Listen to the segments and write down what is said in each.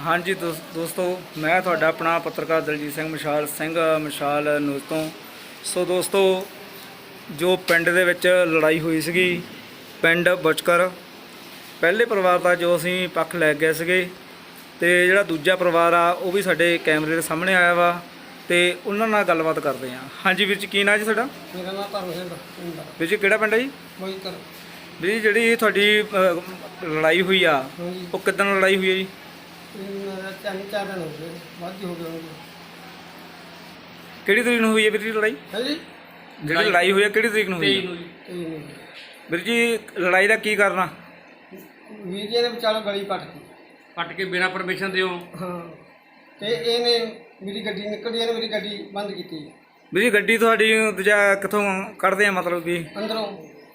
ਹਾਂਜੀ ਦੋਸ- ਦੋਸਤੋ ਮੈਂ ਤੁਹਾਡਾ ਆਪਣਾ ਪੱਤਰਕਾਰ ਦਲਜੀਤ ਸਿੰਘ ਮਸ਼ਾਲ ਸਿੰਘ ਮਸ਼ਾਲ ਨਿਊਜ਼ ਤੋਂ। ਸੋ ਦੋਸਤੋ ਜੋ ਪਿੰਡ ਦੇ ਵਿੱਚ ਲੜਾਈ ਹੋਈ ਸੀਗੀ ਪਿੰਡ ਬਚਕਰ ਪਹਿਲੇ ਪਰਿਵਾਰ ਦਾ ਜੋ ਅਸੀਂ ਪੱਖ ਲੈ ਗਏ ਸੀਗੇ ਤੇ ਜਿਹੜਾ ਦੂਜਾ ਪਰਿਵਾਰ ਆ ਉਹ ਵੀ ਸਾਡੇ ਕੈਮਰੇ ਦੇ ਸਾਹਮਣੇ ਆਇਆ ਵਾ ਤੇ ਉਹਨਾਂ ਨਾਲ ਗੱਲਬਾਤ ਕਰਦੇ ਹਾਂ। ਹਾਂਜੀ ਵੀਰ ਜੀ ਕੀ ਨਾਂ ਜੀ ਤੁਹਾਡਾ? ਮੇਰਾ ਨਾਮ ਧਰਮ ਸਿੰਘ ਪਿੰਡ ਵੀਰ ਜੀ ਕਿਹੜਾ ਪਿੰਡ ਹੈ ਜੀ? ਕੋਈ ਕਰ ਵੀਰ ਜੀ ਜਿਹੜੀ ਤੁਹਾਡੀ ਲੜਾਈ ਹੋਈ ਆ ਉਹ ਕਿੱਦਣ ਲੜਾਈ ਹੋਈ ਹੈ ਜੀ? ਤਿੰਨ ਚਾਰ ਦਿਨ ਹੋ ਗਏ ਵੱਧ ਹੀ ਹੋ ਗਏ ਹੋਣਗੇ ਕਿਹੜੀ ਤਰੀਕ ਨੂੰ ਹੋਈ ਹੈ ਵੀਰ ਜੀ ਲੜਾਈ? ਹੈ ਜੀ ਜਿਹੜੀ ਲੜਾਈ ਹੋਈ ਹੈ ਕਿਹੜੀ ਤਰੀਕ ਨੂੰ ਹੋਈ ਹੈ? ਤੇ ਨਹੀਂ ਵੀਰ ਜੀ ਲੜਾਈ ਦਾ ਕੀ ਕਰਨਾ ਵੀਰ ਜੀ ਨੇ ਵਿਚਾਲੋਂ ਗਲੀ ਪੱਟ ਗਈ ਪੱਟ ਕੇ ਬਿਨਾਂ ਪਰਮਿਸ਼ਨ ਦਿਓ। ਹਾਂ। ਤੇ ਇਹਨੇ ਮੇਰੀ ਗੱਡੀ ਨਿਕਲਦੀ ਇਹਨੇ ਮੇਰੀ ਗੱਡੀ ਬੰਦ ਕੀਤੀ। ਵੀਰ ਜੀ ਗੱਡੀ ਤੁਹਾਡੀ ਦੂਜਾ ਕਿੱਥੋਂ ਕੱਢਦੇ ਆ ਮਤਲਬ ਕਿ? ਅੰਦਰੋਂ।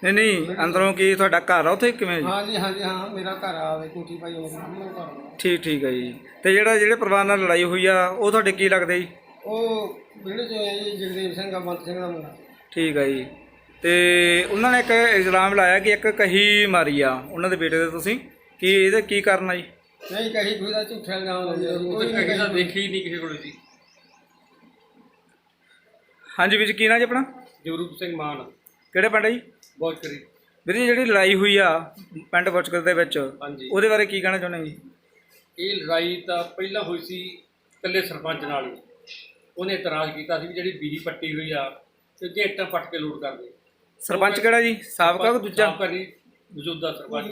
ਨਹੀਂ ਨਹੀਂ ਅੰਦਰੋਂ ਕੀ ਤੁਹਾਡਾ ਘਰ ਆ ਉੱਥੇ ਕਿਵੇਂ ਜੀ? ਹਾਂਜੀ ਹਾਂਜੀ ਹਾਂ ਮੇਰਾ ਘਰ ਆਵੇ ਕੋਠੀ ਪਾਈ ਮੇਰੇ ਸਾਹਮਣੇ ਘਰ। ਆ। ਠੀਕ ਠੀਕ ਹੈ ਜੀ। ਤੇ ਜਿਹੜਾ ਜਿਹੜੇ ਪਰਿਵਾਰ ਨਾਲ ਲੜਾਈ ਹੋਈ ਆ ਉਹ ਤੁਹਾਡੇ ਕੀ ਲੱਗਦੇ ਜੀ? ਉਹ ਜਿਹੜੇ ਜੋ ਹੈ ਜੀ ਜਗਦੇਵ ਸਿੰਘ ਆ ਬੰਤ ਸਿੰਘ ਦਾ ਮੁੰਡਾ। ਠੀਕ ਹੈ ਜੀ। ਤੇ ਉਹਨਾਂ ਨੇ ਇੱਕ ਇਲਜ਼ਾਮ ਲਾਇਆ ਕਿ ਇੱਕ ਕਹੀ ਮਾਰੀ ਆ ਉਹਨਾਂ ਦੇ ਬੇਟੇ ਦੇ ਤੁਸੀਂ। ਕੀ ਇਹਦੇ ਕੀ ਕਰਨਾ ਜੀ? ਨਹੀਂ ਕਹੀ ਕੋਈ ਦਾ ਝੂਠਾ ਇਲਜ਼ਾਮ ਲਾਉਂਦੇ ਜੀ, ਉਹ ਕੋਈ ਤਾਂ ਨਹੀਂ ਕਹੀ ਦੇਖੀ ਹੀ ਨਹੀਂ ਕਿਸੇ ਕੋਲ ਸੀ ਹਾਂਜੀ ਵੀਰ ਜੀ ਕੀ ਨਾਂ ਜੀ ਆਪਣਾ? ਜਗਰੂਪ ਸਿੰਘ ਮਾਨ। ਕਿਹੜੇ ਪਿੰਡ ਹੈ ਜੀ? ਬਹੁਤ ਕਰੀ ਵੀਰ ਜੀ ਜਿਹੜੀ ਲੜਾਈ ਹੋਈ ਆ ਪਿੰਡ ਬਚਕਰ ਦੇ ਵਿੱਚ ਹਾਂਜੀ। ਉਹਦੇ ਬਾਰੇ ਕੀ ਕਹਿਣਾ ਚਾਹੁੰਦੇ ਜੀ? ਇਹ ਲੜਾਈ ਤਾਂ ਪਹਿਲਾਂ ਹੋਈ ਸੀ ਇਕੱਲੇ ਸਰਪੰਚ ਨਾਲ ਹੀ। ਉਹਨੇ ਇਤਰਾਜ਼ ਕੀਤਾ ਸੀ ਵੀ ਜਿਹੜੀ ਬੀਜੀ ਪੱਟੀ ਹੋਈ ਆ ਤੇ ਇੱਟਾਂ ਪੱਟ ਕੇ ਲੋਡ ਕਰਦੇ ਸਰਪੰਚ ਕਿਹੜਾ ਜੀ? ਸਾਬਕਾ ਕਿ ਦੂਜਾ? ਸਾਬਕਾ ਜੀ ਮੌਜੂਦਾ ਸਰਪੰਚ।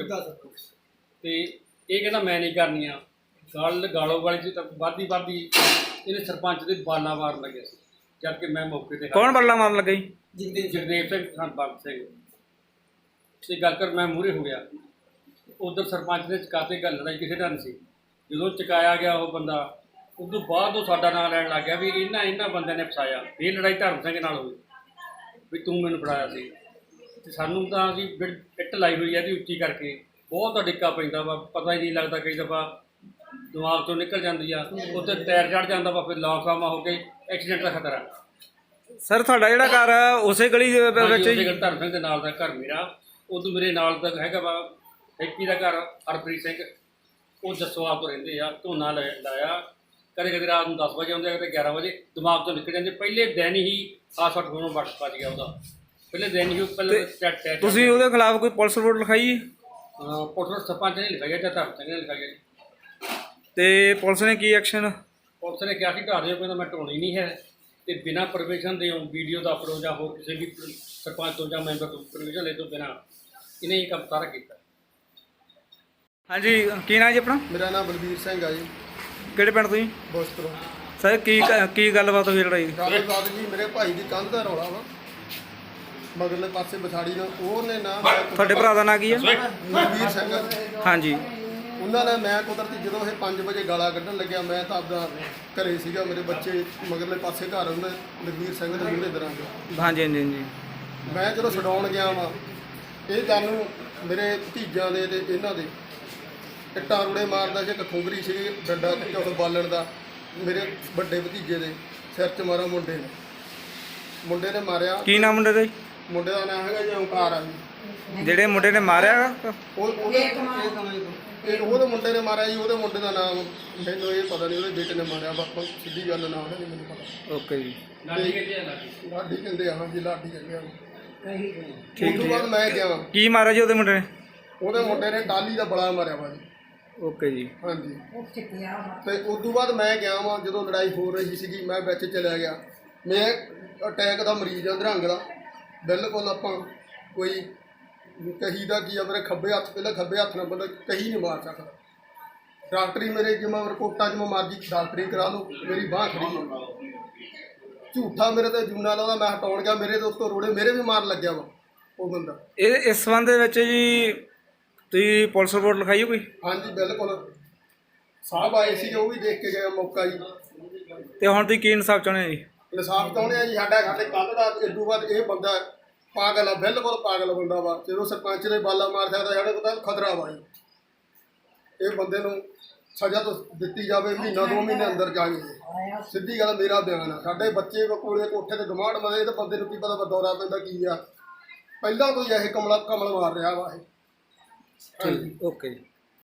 ਤੇ ਇਹ ਕਹਿੰਦਾ ਮੈਂ ਨਹੀਂ ਕਰਨੀਆਂ। ਗੱਲ ਗਾਲੋ ਵਾਲੀ ਸੀ ਤਾਂ ਵਾਦੀ ਵਾਦੀ ਇਹਨੇ ਸਰਪੰਚ ਦੇ ਬਾਨਾ ਮਾਰਨ ਲੱਗਿਆ ਸੀ। ਜਦ ਕਿ ਮੈਂ ਮੌਕੇ ਤੇ ਕੌਣ ਬੱਲਾ ਮਾਰਨ ਲੱਗਾ ਜੀ? ਜਿੰਦੇ ਜਗਦੇਵ ਸਿੰਘ ਸੰਪਰਕ ਸਿੰਘ। ਤੇ ਗੱਲ ਕਰ ਮੈਂ ਮੂਹਰੇ ਹੋ ਗਿਆ। ਉਧਰ ਸਰਪੰਚ ਨੇ ਚਕਾਤੇ ਗੱਲ ਲੜਾਈ ਕਿਸੇ ਦਾ ਨਹੀਂ ਸੀ। ਜਦੋਂ ਚਕਾਇਆ ਗਿਆ ਉਹ ਬੰਦਾ ਉਦੋਂ ਬਾਅਦ ਉਹ ਸਾਡਾ ਨਾਂ ਲੈਣ ਲੱਗ ਗਿਆ ਵੀ ਇਹਨਾਂ ਇਹਨਾਂ ਬੰਦਿਆਂ ਨੇ ਫਸਾਇਆ। ਇਹ ਲੜਾਈ ਧਰਮ ਸਿੰਘ ਨਾਲ ਹੋਈ। ਵੀ ਤੂੰ ਮੈਨੂੰ ਫੜਾਇਆ ਸੀ। ਤੇ ਸਾਨੂੰ ਤਾਂ ਅਸੀਂ ਇੱਟ ਲਾਈ ਹੋਈ ਹੈ ਦੀ ਉੱਚੀ ਕਰਕੇ। ਬਹੁਤ ਡਿੱਕਾ ਪੈਂਦਾ ਵਾ ਪਤਾ ਹੀ ਨਹੀਂ ਲੱਗਦਾ ਕਈ ਦਫਾ ਦਿਮਾਗ ਤੋਂ ਨਿਕਲ ਜਾਂਦੀ ਆ ਉੱਤੇ ਟਾਇਰ ਚੜ ਜਾਂਦਾ ਵਾ ਫਿਰ ਲੌਂਗਾਮਾ ਹੋ ਕੇ ਐਕਸੀਡੈਂਟ ਦਾ ਖਤਰਾ। ਸਰ ਤੁਹਾਡਾ ਜਿਹੜਾ ਘਰ ਆ ਉਸੇ ਗਲੀ ਦੇ ਵਿੱਚ ਹਾਂਜੀ, ਹੀ? ਉਸੇ ਧਰਮ ਸਿੰਘ ਦੇ ਨਾਲ ਦਾ ਘਰ ਮੇਰਾ। ਉਦੋਂ ਮੇਰੇ ਨਾਲ ਦਾ ਹੈਗਾ ਵਾ ਹੈਪੀ ਦਾ ਘਰ ਹਰਪ੍ਰੀਤ ਸਿੰਘ। ਉਹ ਜਸਵਾਲ ਤੋਂ ਰਹਿੰਦੇ ਆ ਝੋਨਾ ਲੈ- ਲਾਇਆ। ਕਦੇ ਕਦੇ ਰਾਤ ਨੂੰ 10 ਵਜੇ ਆਉਂਦੇ ਆ ਕਦੇ 11 ਵਜੇ। ਦਿਮਾਗ ਤੋਂ ਨਿਕਲ ਜਾਂਦੇ। ਪਹਿਲੇ ਦਿਨ ਹੀ ਆ ਸੱਟ ਨੂੰ ਵੱਟ ਪਾ ਗਿਆ ਉਹਦਾ। ਪਹਿਲੇ ਦਿਨ ਹੀ ਉਹ ਪਹਿਲੇ ਟੈਟ ਤੁਸੀਂ ਉਹਦੇ ਖਿਲਾਫ ਕੋਈ ਪੁਲਿਸ ਰਿਪੋਰਟ ਲਿਖਾਈ? ਪੋਟਰ ਸਰਪੰਚ ਨੇ ਲਿਖਾਇਆ ਜਾਂ ਧਰਮ ਸਿੰਘ ਨੇ ਲਿਖਾਇਆ। ਤੇ ਪੁਲਿਸ ਨੇ ਕੀ ਐਕਸ਼ਨ ਪੁਲਿਸ ਨੇ ਕਿਹਾ ਸੀ ਢਾਹ ਦਿਓ ਕਹਿੰਦਾ ਮੈਂ ਢਾਉਣੀ ਨਹੀਂ ਹੈ ਤੇ ਬਿਨਾਂ ਪਰਮਿਸ਼ਨ ਦੇ ਵੀਡੀਓ ਦਾ ਅਪਲੋਡ ਜਾਂ ਹੋਰ ਕਿਸੇ ਵੀ ਸਰਪੰਚ ਤੋਂ ਜਾਂ ਮੈਂਬਰ ਤੋਂ ਪਰਮਿਸ਼ਨ ਲੈ ਤੋਂ ਬਿਨਾਂ ਇਹਨੇ ਇਹ ਕੰਮ ਸਾਰਾ ਕੀਤਾ। ਹਾਂਜੀ ਕੀ ਨਾਂ ਜੀ ਆਪਣਾ? ਮੇਰਾ ਨਾਮ ਬਲਬੀਰ ਸਿੰਘ ਆ ਜੀ। ਕਿਹੜੇ ਪਿੰਡ ਤੋਂ ਜੀ? ਬੋਸਤਰੋਂ। ਸਰ ਕੀ ਕੀ ਗੱਲਬਾਤ ਹੋਈ ਲੜਾਈ ਦੀ? ਗੱਲਬਾਤ ਜੀ ਮੇਰੇ ਭਾਈ ਦੀ ਕੰਧ ਦਾ ਰੌਲਾ ਵਾ। ਮਗਰਲੇ ਪਾਸੇ ਬਥਾੜੀ ਨਾਲ ਉਹਨੇ ਨਾ ਤੁਹਾਡੇ ਭਰਾ ਦਾ ਨਾਂ ਕੀ ਆ? ਬਲਬੀਰ ਸਿੰਘ ਹਾਂਜੀ। ਉਹਨਾਂ ਨੇ ਮੈਂ ਕੁਦਰਤੀ ਜਦੋਂ ਇਹ 5 ਵਜੇ ਗਾਲਾਂ ਕੱਢਣ ਲੱਗਿਆ ਮੈਂ ਤਾਂ ਆਪਦਾ ਘਰੇ ਸੀਗਾ ਮੇਰੇ ਬੱਚੇ ਮਗਰਲੇ ਪਾਸੇ ਘਰ ਹੁੰਦੇ ਬਲਬੀਰ ਸਿੰਘ ਦੇ ਮੂਹਰੇ ਦਰਾਂ ਦੇ ਹਾਂਜੀ ਹਾਂਜੀ ਹਾਂਜੀ। ਮੈਂ ਜਦੋਂ ਛਡਾਉਣ ਗਿਆ ਵਾਂ ਇਹ ਜਾਨੂੰ ਮੇਰੇ ਭਤੀਜਾਂ ਦੇ ਤੇ ਇਹਨਾਂ ਦੇ ਇੱਟਾਂ ਰੂੜੇ ਮਾਰਦਾ ਜੇ ਖੁੰਗਰੀ ਸੀ ਡੰਡਾ ਚੌਕ ਬਾਲਣ ਦਾ ਮੇਰੇ ਵੱਡੇ ਭਤੀਜੇ ਦੇ ਸਿਰ 'ਚ ਮਾਰਾ ਮੁੰਡੇ ਨੇ। ਮੁੰਡੇ ਨੇ ਮਾਰਿਆ। ਕੀ ਨਾਮ ਮੁੰਡੇ ਦਾ ਜੀ? ਮੁੰਡੇ ਦਾ ਨਾਮ ਹੈਗਾ ਜੀ ਓਂਕਾਰ ਆ ਜੀ। ਜਿਹੜੇ ਮੁੰਡੇ ਨੇ ਮਾਰਿਆ ਉਹ ਉਹਦੇ ਇਹ ਉਹਦੇ ਮੁੰਡੇ ਨੇ ਮਾਰਿਆ ਜੀ ਉਹਦੇ ਮੁੰਡੇ ਦਾ ਨਾਮ ਮੈਨੂੰ ਇਹ ਪਤਾ ਨਹੀਂ ਉਹਦੇ ਬੇਟੇ ਨੇ ਮਾਰਿਆ ਬਾਪਾ ਸਿੱਧੀ ਗੱਲ ਨਾਮ ਨਹੀਂ ਮੈਨੂੰ ਪਤਾ। ਓਕੇ ਜੀ। ਲਾਡੀ ਕਿੱਥੇ ਆ ਲਾਡੀ। ਲਾਡੀ ਕਹਿੰਦੇ ਆ ਜੀ ਲਾਡੀ ਕਹਿੰਦੇ ਆ। ਠੀਕ ਤੋਂ ਬਾਅਦ ਮੈਂ ਗਿਆ। ਕੀ ਮਾਰਿਆ ਜੀ ਉਹਦੇ ਮੁੰਡੇ ਨੇ? ਉਹਦੇ ਮੁੰਡੇ ਨੇ ਟਾਲੀ ਦਾ ਬੜਾ ਮਾਰਿਆ ਵਾ ਜੀ। ਓਕੇ ਜੀ। ਹਾਂਜੀ। ਤੇ ਉਸ ਤੋਂ ਬਾਅਦ ਮੈਂ ਗਿਆ ਵਾਂ ਜਦੋਂ ਲੜਾਈ ਹੋ ਰਹੀ ਸੀਗੀ ਮੈਂ ਵਿੱਚ ਚਲਿਆ ਗਿਆ। ਮੈਂ ਅਟੈਕ ਦਾ ਮਰੀਜ਼ ਆ ਅਧਰੰਗ ਦਾ। ਬਿਲਕੁਲ ਆਪਾਂ ਕੋਈ ਕਹੀ ਦਾ ਕੀ ਆ ਮੇਰੇ ਖੱਬੇ ਹੱਥ ਪਹਿਲਾਂ ਖੱਬੇ ਹੱਥ ਨਾਲ ਬੰਦਾ ਕਹੀ ਨਹੀਂ ਮਾਰ ਸਕਦਾ। ਡਾਕਟਰੀ ਮੇਰੇ ਜਿਵੇਂ ਰਿਪੋਰਟਾਂ ਮੈਂ ਮਰਜ਼ੀ ਡਾਕਟਰੀ ਕਰਾ ਲਓ ਮੇਰੀ ਬਾਹ ਖੜੀ ਹੈ ਝੂਠਾ ਮੇਰੇ ਤੇ ਜੂਨਾ ਲਾਉਂਦਾ ਮੈਂ ਹਟਾਉਣ ਗਿਆ ਮੇਰੇ ਤੇ ਉਸ ਤੋਂ ਰੋੜੇ ਮੇਰੇ ਵੀ ਮਾਰਨ ਲੱਗਿਆ ਵਾ ਉਹ ਬੰਦਾ। ਇਹ ਇਸ ਸੰਬੰਧ ਦੇ ਵਿੱਚ ਜੀ ਤੁਸੀਂ ਪੁਲਿਸ ਰਿਪੋਰਟ ਲਿਖਾਈ ਹੈ ਕੋਈ? ਹਾਂਜੀ ਬਿਲਕੁਲ। ਸਾਹਿਬ ਆਏ ਸੀ ਉਹ ਵੀ ਦੇਖ ਕੇ ਗਏ ਮੌਕਾ ਜੀ। ਤੇ ਹੁਣ ਤੁਸੀਂ ਕੀ ਇਨਸਾਫ ਚਾਹੁੰਦੇ ਹੋ ਜੀ? ਇਨਸਾਫ ਚਾਹੁੰਦੇ ਆ ਜੀ ਸਾਡਾ ਸਾਡੇ ਕੱਲ ਦਾ ਇਦੋਂ ਬਾਅਦ ਇਹ ਬੰਦਾ ਪਾਗਲ ਆ, ਬਿਲਕੁਲ ਪਾਗਲ ਬੰਦਾ ਵਾ। ਜਦੋਂ ਸਰਪੰਚ ਨੇ ਬਾਲਾ ਮਾਰ ਸਕਦਾ ਸਾਡੇ ਕੋਲ ਤਾਂ ਖਤਰਾ ਵਾ ਜੀ ਇਹ ਬੰਦੇ ਨੂੰ ਸਜ਼ਾ ਤਾਂ ਦਿੱਤੀ ਜਾਵੇ, ਮਹੀਨਾ ਦੋ ਮਹੀਨੇ ਅੰਦਰ ਜਾਣੀ ਸਿੱਧੀ ਗੱਲ ਮੇਰਾ ਬਿਆਨ ਆ। ਸਾਡੇ ਬੱਚੇ ਕੋਲੇ ਕੋਠੇ ਤੇ ਗਮਾੜ ਮਰੇ ਤੇ ਬੰਦੇ ਨੂੰ ਕੀ ਪਤਾ ਦੌਰਾ ਪੈਂਦਾ ਕੀ ਆ। ਪਹਿਲਾਂ ਤੋਂ ਹੀ ਇਹ ਕਮਲਾ ਕਮਲ ਮਾਰ ਰਿਹਾ ਵਾ ਇਹ। ਹਾਂਜੀ ਓਕੇ ਜੀ।